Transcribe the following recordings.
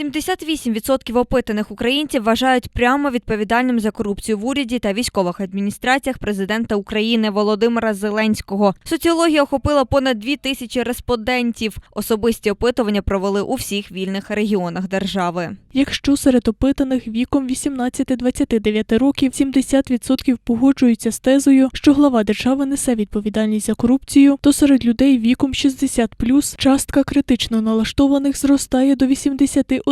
78% опитаних українців вважають прямо відповідальним за корупцію в уряді та військових адміністраціях президента України Володимира Зеленського. Соціологія охопила понад 2 тисячі респондентів. Особисті опитування провели у всіх вільних регіонах держави. Якщо серед опитаних віком 18-29 років 70% погоджуються з тезою, що глава держави несе відповідальність за корупцію, то серед людей віком 60+, частка критично налаштованих зростає до 81%.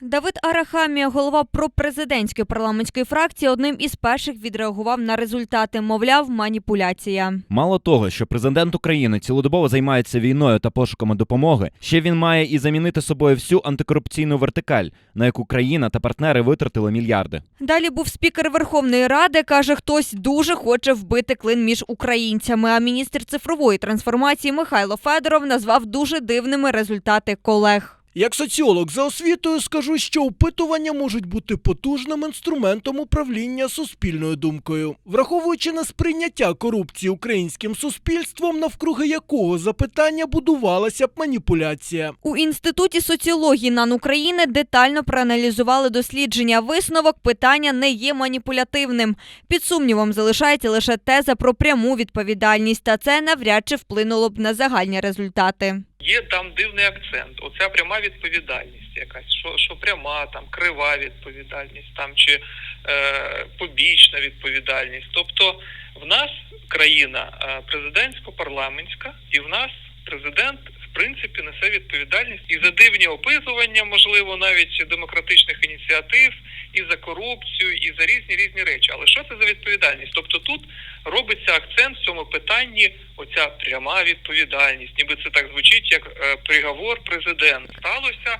Давид Арахамія, голова пропрезидентської парламентської фракції, одним із перших відреагував на результати. Мовляв, маніпуляція. Мало того, що президент України цілодобово займається війною та пошуками допомоги, ще він має і замінити собою всю антикорупційну вертикаль, на яку країна та партнери витратили мільярди. Далі був спікер Верховної Ради. каже, хтось дуже хоче вбити клин між українцями. А міністр цифрової трансформації Михайло Федоров назвав дуже дивними результати колег. Як соціолог за освітою скажу, що опитування можуть бути потужним інструментом управління суспільною думкою, враховуючи на сприйняття корупції українським суспільством, навкруги якого запитання будувалася б маніпуляція. У інституті соціології НАН України детально проаналізували дослідження. Висновок питання не є маніпулятивним. Під сумнівом залишається лише теза про пряму відповідальність, та це навряд чи вплинуло б на загальні результати. Є там дивний акцент. Оця пряма відповідальність якась, що, що пряма, там крива відповідальність, там чи е, побічна відповідальність. Тобто в нас країна е, президентсько-парламентська, і в нас президент в принципі несе відповідальність і за дивні опитування, можливо, навіть демократичних ініціатив, і за корупцію, і за різні різні речі. Але що це за відповідальність? Тобто тут робиться акцент в цьому питанні, оця пряма відповідальність, ніби це так звучить, як е, приговор президент. Сталося,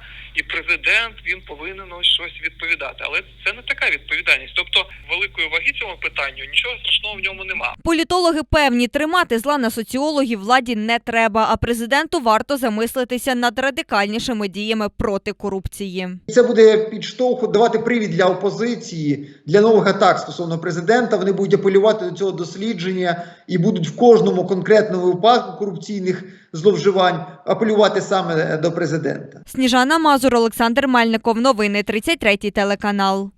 президент він повинен ось щось відповідати. Але це не така відповідальність. Тобто великої ваги цьому питанню нічого страшного в ньому нема. Політологи певні, тримати зла на соціологів владі не треба, а президенту варто замислитися над радикальнішими діями проти корупції. Це буде підштовху давати привід для опозиції для нових атак стосовно президента. Вони будуть апелювати до цього дослідження і будуть в кожному конкретному випадку корупційних зловживань апелювати саме до президента. Сніжана Мазур, Олександр Мельников. Новини 33 телеканал.